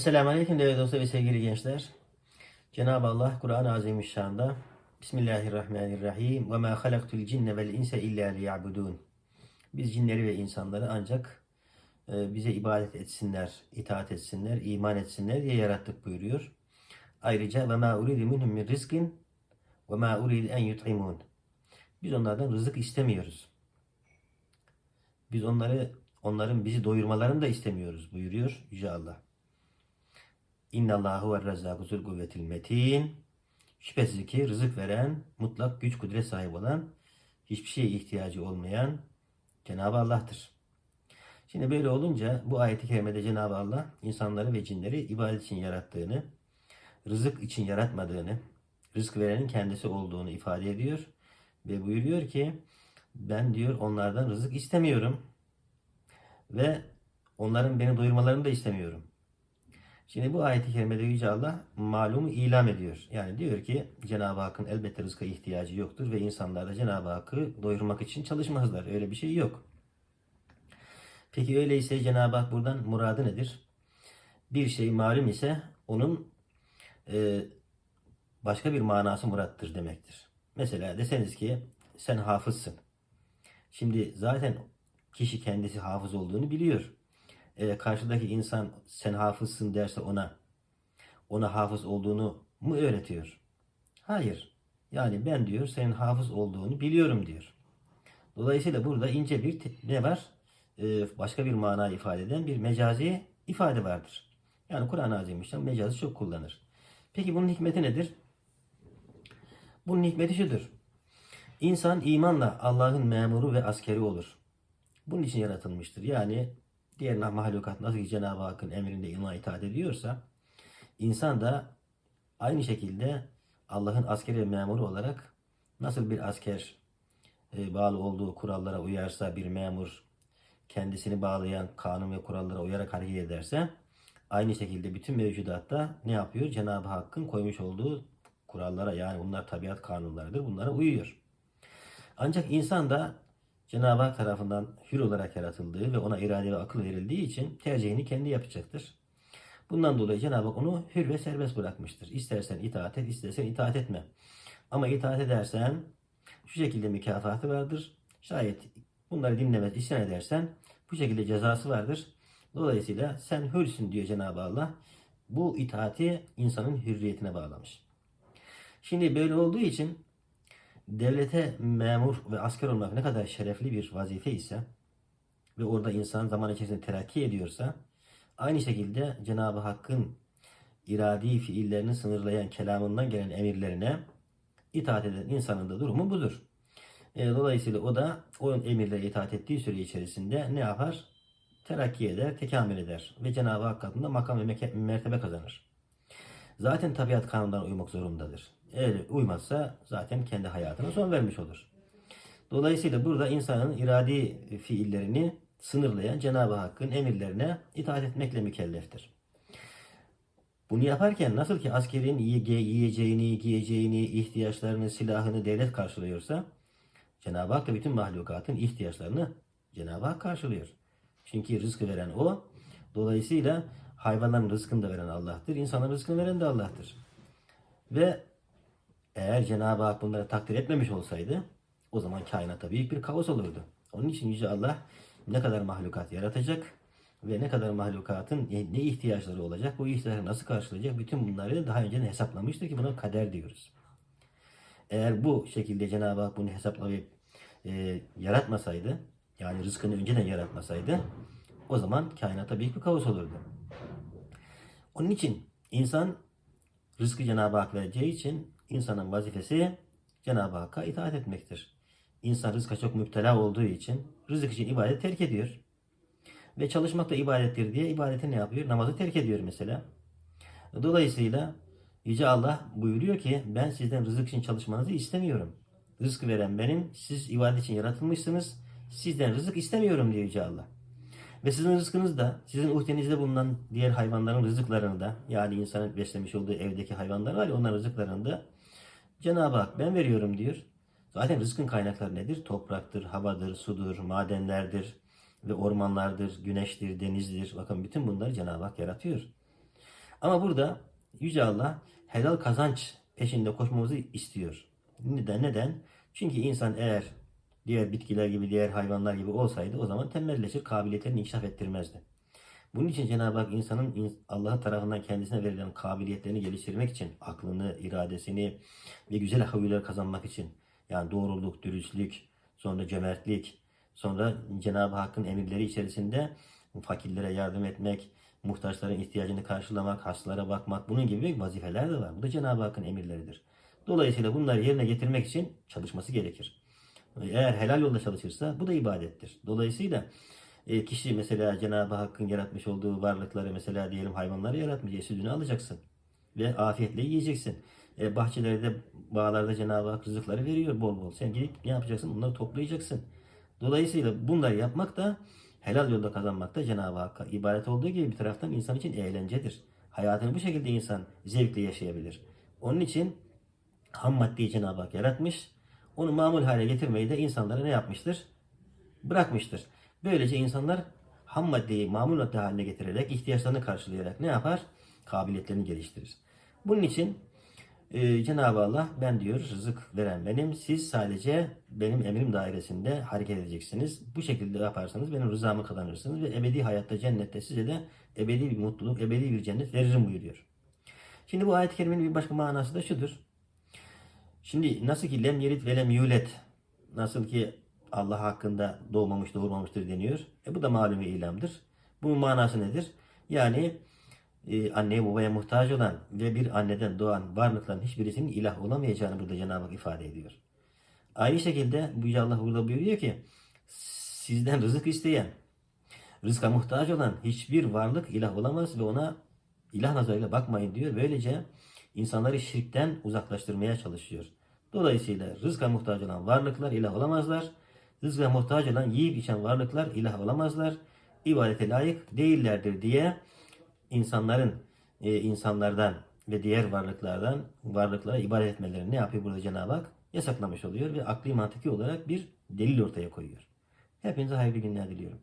Selamun Aleyküm değerli dostlar ve sevgili gençler. Cenab-ı Allah Kur'an-ı Azimüşşan'da Bismillahirrahmanirrahim ve ma halaktul cinne vel insa illa liya'budun. Biz cinleri ve insanları ancak e, bize ibadet etsinler, itaat etsinler, iman etsinler diye yarattık buyuruyor. Ayrıca ve ma uridu minhum min rizkin ve ma uridu en yut'imun. Biz onlardan rızık istemiyoruz. Biz onları onların bizi doyurmalarını da istemiyoruz buyuruyor Yüce Allah. İnna Allahu ve Rezzâku zul kuvvetil metin. Şüphesiz ki rızık veren, mutlak güç kudret sahibi olan, hiçbir şeye ihtiyacı olmayan Cenab-ı Allah'tır. Şimdi böyle olunca bu ayeti kerimede Cenab-ı Allah insanları ve cinleri ibadet için yarattığını, rızık için yaratmadığını, rızk verenin kendisi olduğunu ifade ediyor. Ve buyuruyor ki ben diyor onlardan rızık istemiyorum ve onların beni doyurmalarını da istemiyorum. Şimdi bu ayeti kerimede Yüce Allah malumu ilam ediyor. Yani diyor ki Cenab-ı Hakk'ın elbette rızka ihtiyacı yoktur ve insanlar da Cenab-ı Hakk'ı doyurmak için çalışmazlar. Öyle bir şey yok. Peki öyleyse Cenab-ı Hak buradan muradı nedir? Bir şey malum ise onun e, başka bir manası murattır demektir. Mesela deseniz ki sen hafızsın. Şimdi zaten kişi kendisi hafız olduğunu biliyor e, karşıdaki insan sen hafızsın derse ona ona hafız olduğunu mu öğretiyor? Hayır. Yani ben diyor senin hafız olduğunu biliyorum diyor. Dolayısıyla burada ince bir ne var? E, başka bir mana ifade eden bir mecazi ifade vardır. Yani Kur'an-ı Azimüşşan mecazı çok kullanır. Peki bunun hikmeti nedir? Bunun hikmeti şudur. İnsan imanla Allah'ın memuru ve askeri olur. Bunun için yaratılmıştır. Yani diğer mahlukat nasıl Cenab-ı Hakk'ın emrinde iman itaat ediyorsa insan da aynı şekilde Allah'ın askeri memuru olarak nasıl bir asker e, bağlı olduğu kurallara uyarsa bir memur kendisini bağlayan kanun ve kurallara uyarak hareket ederse aynı şekilde bütün mevcudatta ne yapıyor? Cenab-ı Hakk'ın koymuş olduğu kurallara yani bunlar tabiat kanunlarıdır. Bunlara uyuyor. Ancak insan da Cenab-ı Hak tarafından hür olarak yaratıldığı ve ona irade ve akıl verildiği için tercihini kendi yapacaktır. Bundan dolayı Cenab-ı Hak onu hür ve serbest bırakmıştır. İstersen itaat et, istersen itaat etme. Ama itaat edersen şu şekilde mükafatı vardır. Şayet bunları dinlemez, isyan edersen bu şekilde cezası vardır. Dolayısıyla sen hürsün diyor Cenab-ı Allah. Bu itaati insanın hürriyetine bağlamış. Şimdi böyle olduğu için devlete memur ve asker olmak ne kadar şerefli bir vazife ise ve orada insan zaman içerisinde terakki ediyorsa aynı şekilde Cenab-ı Hakk'ın iradi fiillerini sınırlayan kelamından gelen emirlerine itaat eden insanın da durumu budur. E, dolayısıyla o da o emirlere itaat ettiği süre içerisinde ne yapar? Terakki eder, tekamül eder ve Cenab-ı Hak katında makam ve mertebe kazanır. Zaten tabiat kanunlarına uymak zorundadır. Eğer uymazsa zaten kendi hayatına son vermiş olur. Dolayısıyla burada insanın iradi fiillerini sınırlayan Cenab-ı Hakk'ın emirlerine itaat etmekle mükelleftir. Bunu yaparken nasıl ki askerin yiyeceğini, giyeceğini, ihtiyaçlarını, silahını devlet karşılıyorsa Cenab-ı Hak da bütün mahlukatın ihtiyaçlarını Cenab-ı Hak karşılıyor. Çünkü rızkı veren O. Dolayısıyla hayvanların rızkını da veren Allah'tır. İnsanların rızkını veren de Allah'tır. Ve eğer Cenab-ı Hak bunları takdir etmemiş olsaydı o zaman kainatta büyük bir kaos olurdu. Onun için Yüce Allah ne kadar mahlukat yaratacak ve ne kadar mahlukatın ne ihtiyaçları olacak, bu ihtiyaçları nasıl karşılayacak bütün bunları daha önceden hesaplamıştır ki buna kader diyoruz. Eğer bu şekilde Cenab-ı Hak bunu hesaplayıp e, yaratmasaydı, yani rızkını önceden yaratmasaydı, o zaman kainatta büyük bir kaos olurdu. Onun için insan rızkı Cenab-ı Hak vereceği için insanın vazifesi Cenab-ı Hakk'a itaat etmektir. İnsan rızka çok müptela olduğu için rızık için ibadet terk ediyor. Ve çalışmak da ibadettir diye ibadeti ne yapıyor? Namazı terk ediyor mesela. Dolayısıyla Yüce Allah buyuruyor ki ben sizden rızık için çalışmanızı istemiyorum. Rızkı veren benim. Siz ibadet için yaratılmışsınız. Sizden rızık istemiyorum diyor Yüce Allah. Ve sizin rızkınız da sizin uhdenizde bulunan diğer hayvanların rızıklarını da yani insanın beslemiş olduğu evdeki hayvanlar var ya onların rızıklarını da Cenab-ı Hak ben veriyorum diyor. Zaten rızkın kaynakları nedir? Topraktır, havadır, sudur, madenlerdir ve ormanlardır, güneştir, denizdir. Bakın bütün bunları Cenab-ı Hak yaratıyor. Ama burada Yüce Allah helal kazanç peşinde koşmamızı istiyor. Neden? Neden? Çünkü insan eğer diğer bitkiler gibi, diğer hayvanlar gibi olsaydı o zaman tembelleşir, kabiliyetlerini inkişaf ettirmezdi. Bunun için Cenab-ı Hak insanın in- Allah tarafından kendisine verilen kabiliyetlerini geliştirmek için, aklını, iradesini ve güzel huylar kazanmak için, yani doğruluk, dürüstlük, sonra cömertlik, sonra Cenab-ı Hakk'ın emirleri içerisinde fakirlere yardım etmek, muhtaçların ihtiyacını karşılamak, hastalara bakmak, bunun gibi vazifeler de var. Bu da Cenab-ı Hakk'ın emirleridir. Dolayısıyla bunları yerine getirmek için çalışması gerekir. Eğer helal yolda çalışırsa bu da ibadettir. Dolayısıyla e, kişi mesela Cenab-ı Hakk'ın yaratmış olduğu varlıkları mesela diyelim hayvanları yaratmış. E, sütünü alacaksın. Ve afiyetle yiyeceksin. E, bahçelerde, bağlarda Cenab-ı Hak rızıkları veriyor bol bol. Sen gidip ne yapacaksın? Bunları toplayacaksın. Dolayısıyla bunları yapmak da helal yolda kazanmak da Cenab-ı Hakk'a ibadet olduğu gibi bir taraftan insan için eğlencedir. Hayatını bu şekilde insan zevkle yaşayabilir. Onun için ham maddeyi Cenab-ı Hak yaratmış. Onu mamul hale getirmeyi de insanlara ne yapmıştır? Bırakmıştır. Böylece insanlar ham maddeyi mamul madde haline getirerek ihtiyaçlarını karşılayarak ne yapar? Kabiliyetlerini geliştirir. Bunun için e, Cenab-ı Allah ben diyor rızık veren benim. Siz sadece benim emrim dairesinde hareket edeceksiniz. Bu şekilde yaparsanız benim rızamı kazanırsınız ve ebedi hayatta cennette size de ebedi bir mutluluk, ebedi bir cennet veririm buyuruyor. Şimdi bu ayet-i kerimenin bir başka manası da şudur. Şimdi nasıl ki lem yerit ve lem yulet nasıl ki Allah hakkında doğmamış doğurmamıştır deniyor. E bu da malum bir ilamdır. Bunun manası nedir? Yani e, anneye babaya muhtaç olan ve bir anneden doğan varlıkların hiçbirisinin ilah olamayacağını burada Cenab-ı Hak ifade ediyor. Aynı şekilde bu Yüce Allah burada buyuruyor ki sizden rızık isteyen, rızka muhtaç olan hiçbir varlık ilah olamaz ve ona ilah nazarıyla bakmayın diyor. Böylece insanları şirkten uzaklaştırmaya çalışıyor. Dolayısıyla rızka muhtaç olan varlıklar ilah olamazlar. Rızka muhtaç olan yiyip içen varlıklar ilah olamazlar. İbadete layık değillerdir diye insanların e, insanlardan ve diğer varlıklardan varlıklara ibadet etmelerini ne yapıyor burada Cenab-ı Hak? Yasaklamış oluyor ve akli mantıki olarak bir delil ortaya koyuyor. Hepinize hayırlı günler diliyorum.